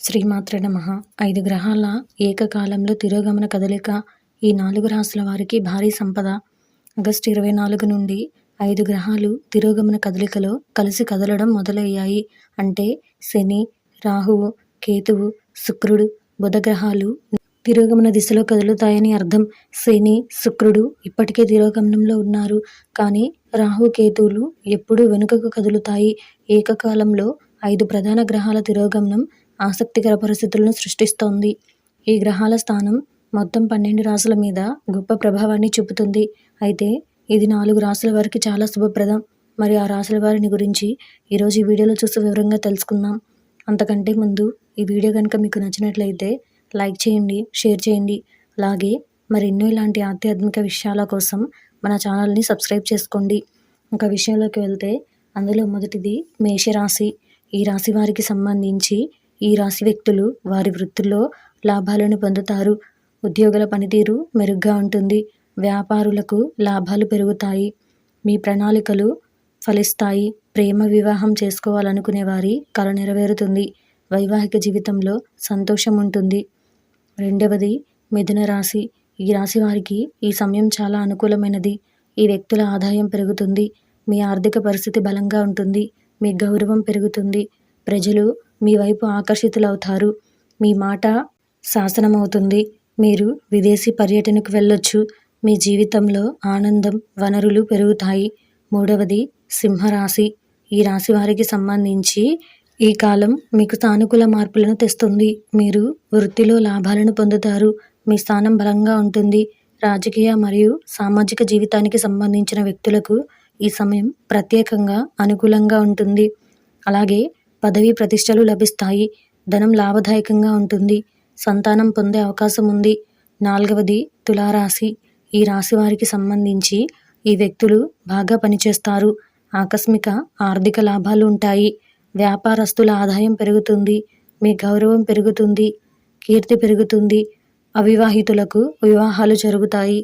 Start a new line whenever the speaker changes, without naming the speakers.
శ్రీమాత్ర నమ. ఐదు గ్రహాల ఏకకాలంలో తిరోగమన కదలిక ఈ నాలుగు రాసుల వారికి భారీ సంపద. ఆగస్టు ఇరవై నాలుగు నుండి ఐదు గ్రహాలు తిరోగమన కదలికలో కలిసి కదలడం మొదలయ్యాయి. అంటే శని రాహువు కేతువు శుక్రుడు బుధ గ్రహాలు తిరోగమన దిశలో కదులుతాయని అర్థం. శని శుక్రుడు ఇప్పటికే తిరోగమనంలో ఉన్నారు. కానీ రాహు కేతువులు ఎప్పుడూ వెనుకకు కదులుతాయి. ఏకకాలంలో ఐదు ప్రధాన గ్రహాల తిరోగమనం ఆసక్తికర పరిస్థితులను సృష్టిస్తోంది. ఈ గ్రహాల స్థానం మొత్తం పన్నెండు రాసుల మీద గొప్ప ప్రభావాన్ని చూపుతుంది. అయితే ఇది నాలుగు రాసుల వారికి చాలా శుభప్రదం. మరి ఆ రాసుల వారిని గురించి ఈరోజు ఈ వీడియోలో చూసి వివరంగా తెలుసుకుందాం. అంతకంటే ముందు ఈ వీడియో కనుక మీకు నచ్చినట్లయితే లైక్ చేయండి షేర్ చేయండి. అలాగే మరెన్నో ఇలాంటి ఆధ్యాత్మిక విషయాల కోసం మన ఛానల్ని సబ్స్క్రైబ్ చేసుకోండి. ఒక విషయంలోకి వెళ్తే అందులో మొదటిది మేషరాశి. ఈ రాశి వారికి సంబంధించి ఈ రాశి వ్యక్తులు వారి వృత్తుల్లో లాభాలను పొందుతారు. ఉద్యోగుల పనితీరు మెరుగ్గా ఉంటుంది. వ్యాపారులకు లాభాలు పెరుగుతాయి. మీ ప్రణాళికలు ఫలిస్తాయి. ప్రేమ వివాహం చేసుకోవాలనుకునే వారి కల నెరవేరుతుంది. వైవాహిక జీవితంలో సంతోషం ఉంటుంది. రెండవది మిథున రాశి. ఈ రాశి వారికి ఈ సమయం చాలా అనుకూలమైనది. ఈ వ్యక్తుల ఆదాయం పెరుగుతుంది. మీ ఆర్థిక పరిస్థితి బలంగా ఉంటుంది. మీ గౌరవం పెరుగుతుంది. ప్రజలు మీ వైపు ఆకర్షితులవుతారు. మీ మాట శాసనమవుతుంది. మీరు విదేశీ పర్యటనకు వెళ్ళొచ్చు. మీ జీవితంలో ఆనందం వనరులు పెరుగుతాయి. మూడవది సింహరాశి. ఈ రాశి వారికి సంబంధించి ఈ కాలం మీకు సానుకూల మార్పులను తెస్తుంది. మీరు వృత్తిలో లాభాలను పొందుతారు. మీ స్థానం బలంగా ఉంటుంది. రాజకీయ మరియు సామాజిక జీవితానికి సంబంధించిన వ్యక్తులకు ఈ సమయం ప్రత్యేకంగా అనుకూలంగా ఉంటుంది. అలాగే పదవీ ప్రతిష్టలు లభిస్తాయి. ధనం లాభదాయకంగా ఉంటుంది. సంతానం పొందే అవకాశం ఉంది. నాలుగవది తులారాశి. ఈ రాశి వారికి సంబంధించి ఈ వ్యక్తులు బాగా పనిచేస్తారు. ఆకస్మిక ఆర్థిక లాభాలు ఉంటాయి. వ్యాపారస్తుల ఆదాయం పెరుగుతుంది. మీ గౌరవం పెరుగుతుంది. కీర్తి పెరుగుతుంది. అవివాహితులకు వివాహాలు జరుగుతాయి.